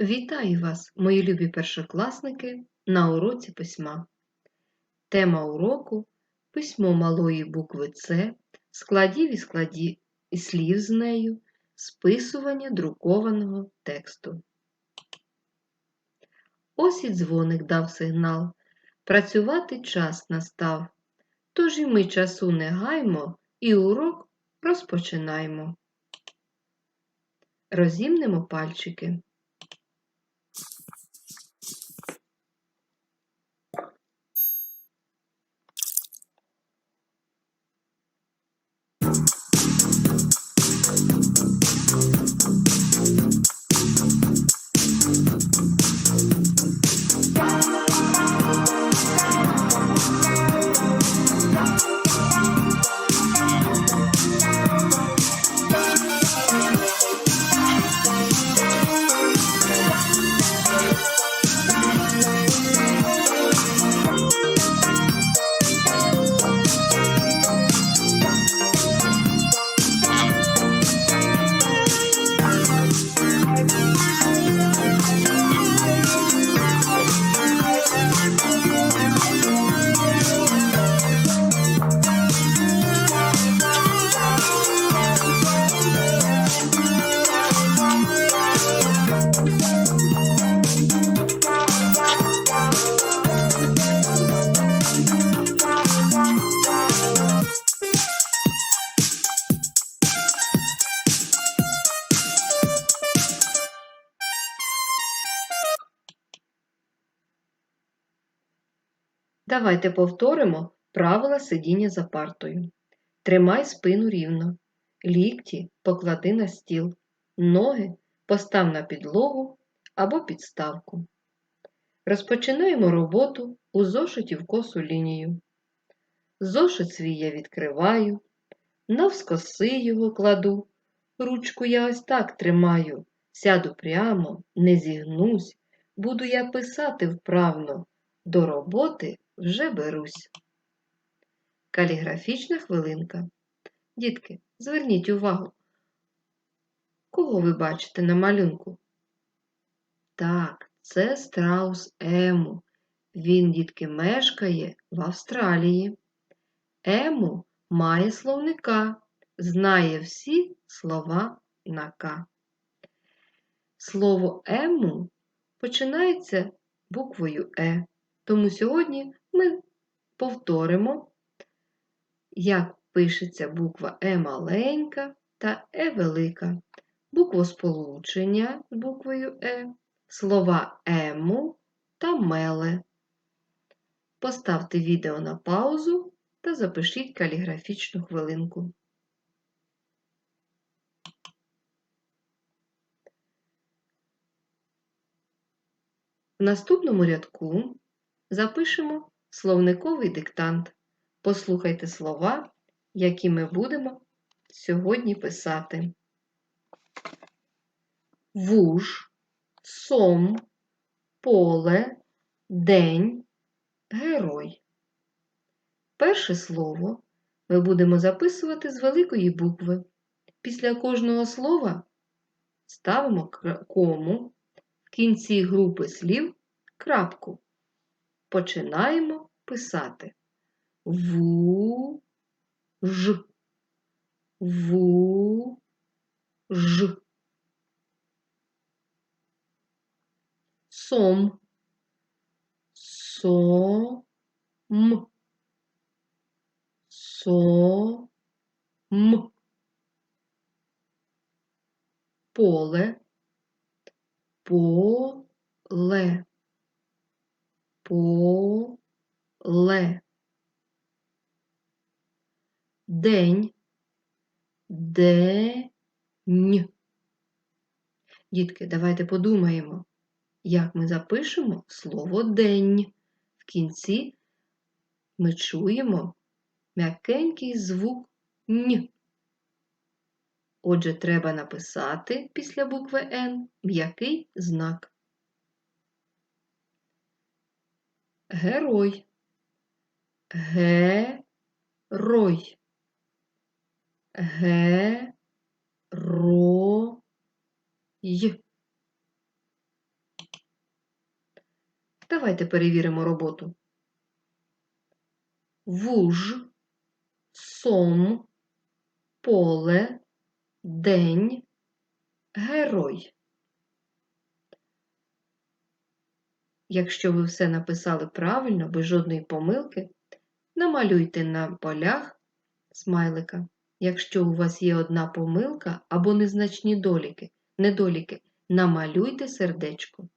Вітаю вас, мої любі першокласники, на уроці письма. Тема уроку письмо малої букви С, складів і складів і слів з нею, списування друкованого тексту. Ось і дзвоник дав сигнал. Працювати час настав. Тож і ми часу не гаймо, і урок розпочинаймо. Розімнемо пальчики. Давайте повторимо правила сидіння за партою. Тримай спину рівно, лікті поклади на стіл, ноги постав на підлогу або підставку. Розпочинаємо роботу у зошиті в косу лінію. Зошит свій я відкриваю, навскоси його кладу, ручку я ось так тримаю, сяду прямо, не зігнусь, буду я писати вправно, до роботи вже берусь. Каліграфічна хвилинка. Дітки, зверніть увагу. Кого ви бачите на малюнку? Так, це страус Ему. Він, дітки, мешкає в Австралії. Ему має словника, знає всі слова на К. Слово ему починається буквою Е. Тому сьогодні ми повторимо, як пишеться буква Е маленька та Е велика, буквосполучення з буквою Е, слова ему та меле. Поставте відео на паузу та запишіть каліграфічну хвилинку. В наступному рядку запишемо словниковий диктант. Послухайте слова, які ми будемо сьогодні писати. Вуж, сом, поле, день, герой. Перше слово ми будемо записувати з великої букви. Після кожного слова ставимо кому в кінці групи слів крапку починаємо писати. Ву ж, ву ж. Сом, сом, сом, поле, поле. Поле. День, день. Дітки, давайте подумаємо, як ми запишемо слово день. В кінці ми чуємо м'якенький звук н. Отже, треба написати після букви Н м'який знак. Герой. Герой. Герой. Давайте перевіримо роботу. Вуж, сом, поле, день, герой. Якщо ви все написали правильно, без жодної помилки, намалюйте на полях смайлика. Якщо у вас є одна помилка або незначні доліки, недоліки, намалюйте сердечко.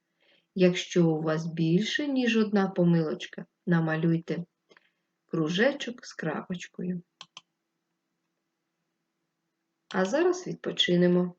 Якщо у вас більше, ніж одна помилочка, намалюйте кружечок з крапочкою. А зараз відпочинемо.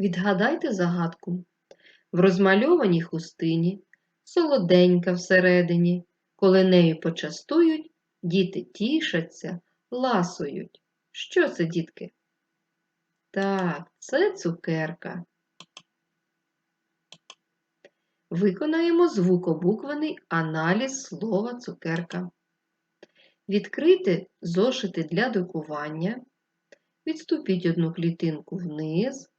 Відгадайте загадку. В розмальованій хустині солоденька всередині, коли нею почастують, діти тішаться, ласують. Що це, дітки? Так, це цукерка. Виконаємо звукобуквений аналіз слова цукерка. Відкрийте зошити для друкування, відступіть одну клітинку вниз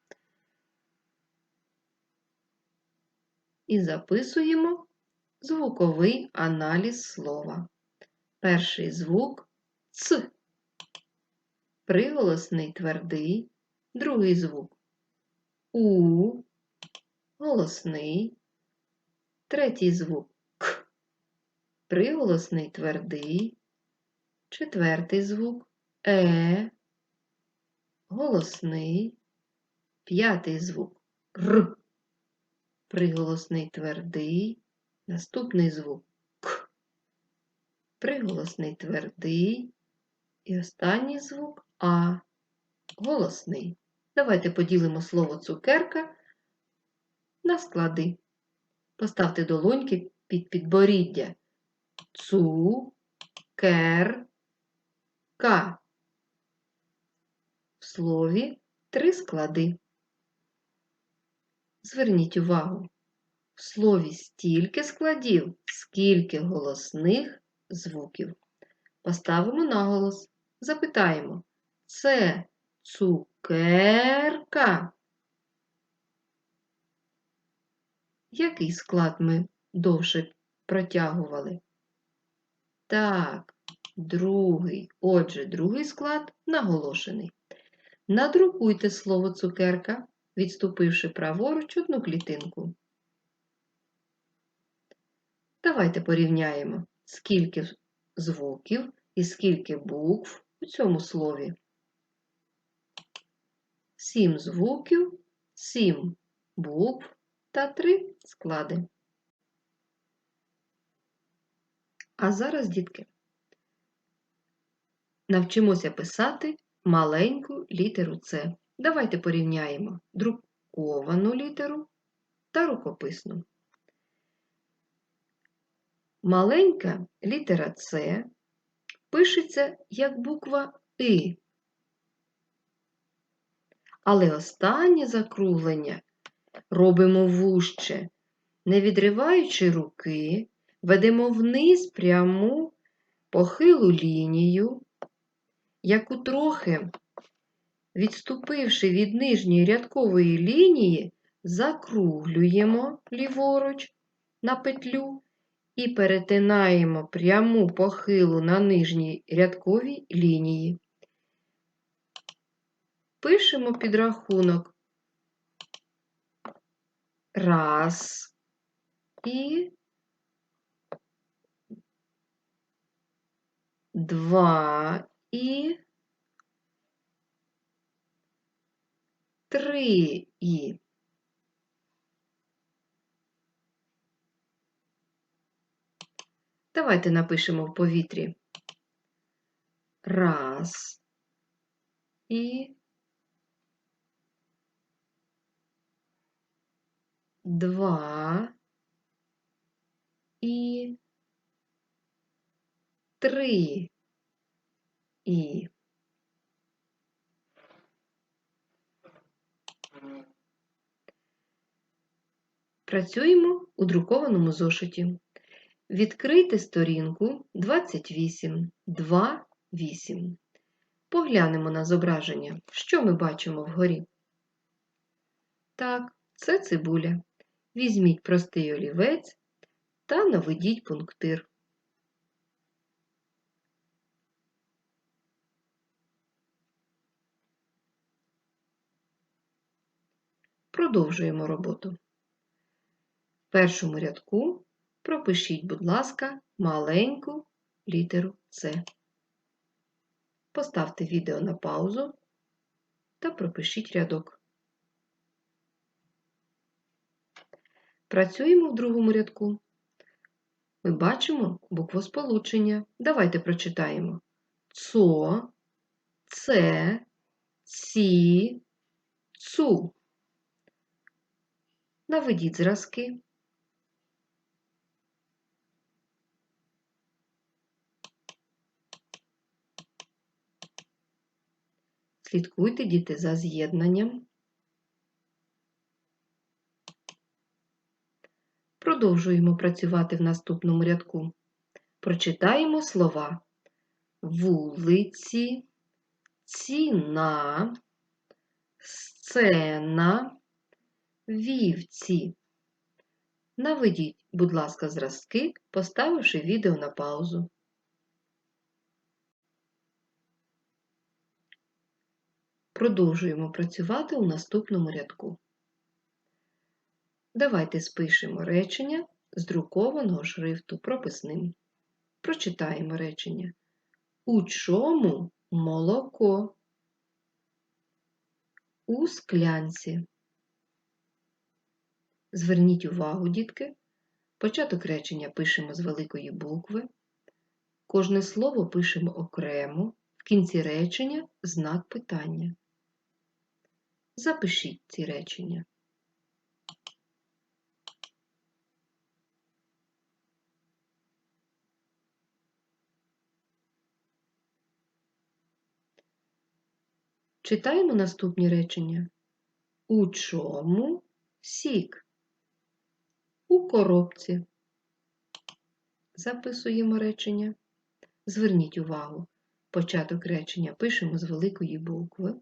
і записуємо звуковий аналіз слова. Перший звук Ц. Приголосний твердий, другий звук У, голосний, третій звук К, приголосний твердий, четвертий звук Е, голосний, п'ятий звук Р, приголосний твердий, наступний звук К, приголосний твердий і останній звук А, голосний. Давайте поділимо слово цукерка на склади. Поставте долоньки під підборіддя. Цу, кер, ка. В слові три склади. Зверніть увагу, в слові стільки складів, скільки голосних звуків. Поставимо наголос, запитаємо, це цукерка? Який склад ми довше протягували? Так, другий. Отже, другий склад наголошений. Надрукуйте слово цукерка, відступивши праворуч одну клітинку. Давайте порівняємо, скільки звуків і скільки букв у цьому слові. Сім звуків, сім букв та три склади. А зараз, дітки, навчимося писати маленьку літеру С. Давайте порівняємо друковану літеру та рукописну. Маленька літера С пишеться як буква И, але останнє закруглення робимо вужче, не відриваючи руки, ведемо вниз пряму похилу лінію, яку трохи, відступивши від нижньої рядкової лінії, закруглюємо ліворуч на петлю і перетинаємо пряму похилу на нижній рядковій лінії. пишемо підрахунок. Раз і два і три і. Давайте напишемо в повітрі. Раз і два і три і. Працюємо у друкованому зошиті. Відкрийте сторінку 28, 2, 8. Поглянемо на зображення. Що ми бачимо вгорі? Так, це цибуля. Візьміть простий олівець та наведіть пунктир. Продовжуємо роботу. Першому рядку пропишіть, будь ласка, маленьку літеру С. Поставте відео на паузу та пропишіть рядок. Працюємо в другому рядку. Ми бачимо буквосполучення. Давайте прочитаємо ЦО, Це, Ці, Цу. Наведіть зразки. Слідкуйте, діти, за з'єднанням. Продовжуємо працювати в наступному рядку. Прочитаємо слова вулиці, ціна, сцена, вівці. Наведіть, будь ласка, зразки, поставивши відео на паузу. Продовжуємо працювати у наступному рядку. Давайте спишемо речення з друкованого шрифту прописним. Прочитаємо речення. У чому молоко? У склянці. Зверніть увагу, дітки. Початок речення пишемо з великої букви. Кожне слово пишемо окремо. В кінці речення знак питання. Запишіть ці речення. Читаємо наступні речення. У чому сік? У коробці. Записуємо речення. Зверніть увагу. Початок речення пишемо з великої букви.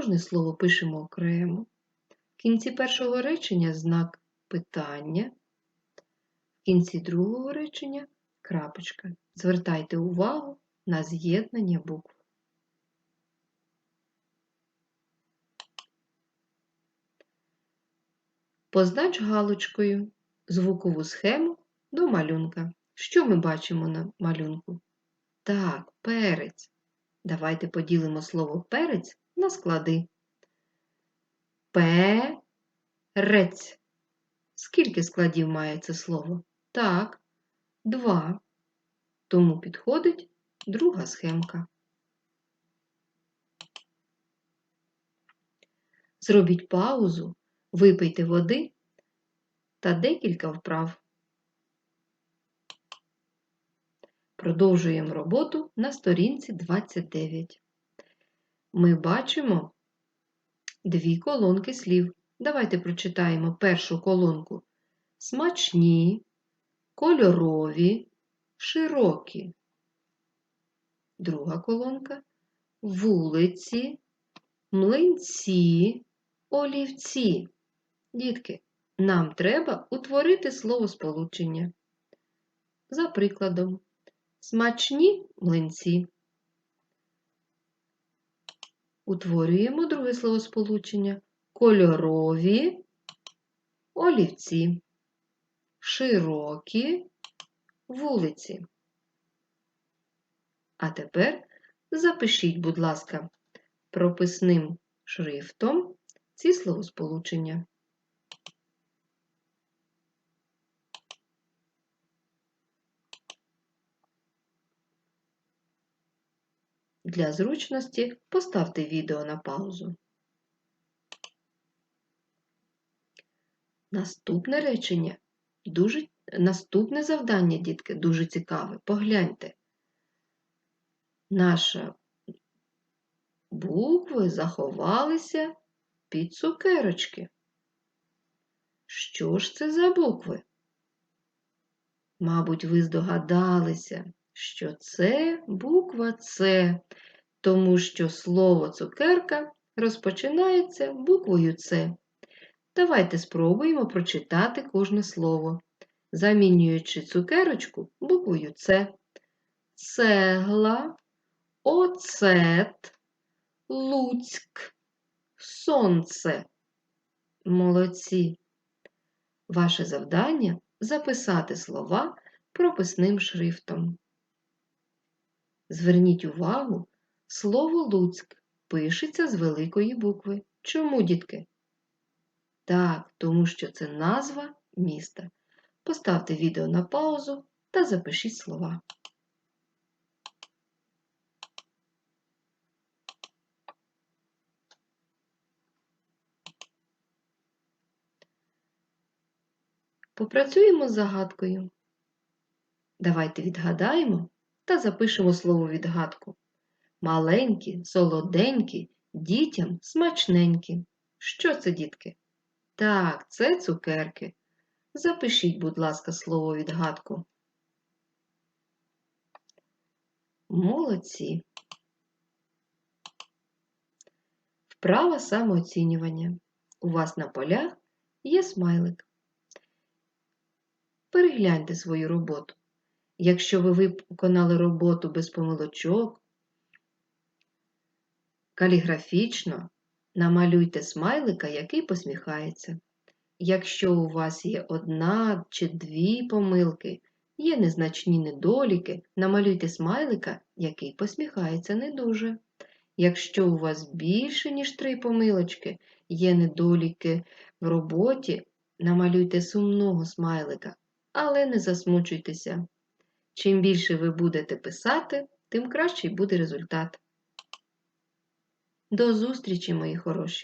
Кожне слово пишемо окремо. В кінці першого речення знак питання. В кінці другого речення крапочка. Звертайте увагу на з'єднання букв. Познач галочкою звукову схему до малюнка. Що ми бачимо на малюнку? Так, перець. Давайте поділимо слово перець на склади. Перець. Скільки складів має це слово? Так, два. Тому підходить друга схемка. Зробіть паузу, випийте води та декілька вправ. Продовжуємо роботу на сторінці 29. Ми бачимо дві колонки слів. Давайте прочитаємо першу колонку. Смачні, кольорові, широкі. Друга колонка вулиці, млинці, олівці. Дітки, нам треба утворити словосполучення. За прикладом, смачні млинці, Утворюємо друге словосполучення. Кольорові олівці. Широкі вулиці. А тепер запишіть, будь ласка, прописним шрифтом ці словосполучення. Для зручності поставте відео на паузу. Наступне речення дуже наступне завдання, дітки, дуже цікаве. Погляньте. Наша букви заховалися під цукерочки. Що ж це за букви? Мабуть, ви здогадалися, що це буква С, тому що слово цукерка розпочинається буквою С. Давайте спробуємо прочитати кожне слово, замінюючи цукерочку буквою С. Цегла, оцет, Луцьк, сонце. Молодці. Ваше завдання записати слова прописним шрифтом. Зверніть увагу, слово Луцьк пишеться з великої букви. Чому, дітки? Так, тому що це назва міста. Поставте відео на паузу та запишіть слова. Попрацюємо з загадкою. Давайте відгадаємо та запишемо слово відгадку. Маленькі, солоденькі, дітям смачненькі. Що це, дітки? Так, це цукерки. Запишіть, будь ласка, слово відгадку. Молодці. Вправа самооцінювання. У вас на полях є смайлик. Перегляньте свою роботу. Якщо ви виконали роботу без помилочок, каліграфічно, намалюйте смайлика, який посміхається. Якщо у вас є одна чи дві помилки, є незначні недоліки, намалюйте смайлика, який посміхається не дуже. Якщо у вас більше, ніж три помилочки, є недоліки в роботі, намалюйте сумного смайлика, але не засмучуйтеся. Чим більше ви будете писати, тим кращий буде результат. До зустрічі, мої хороші!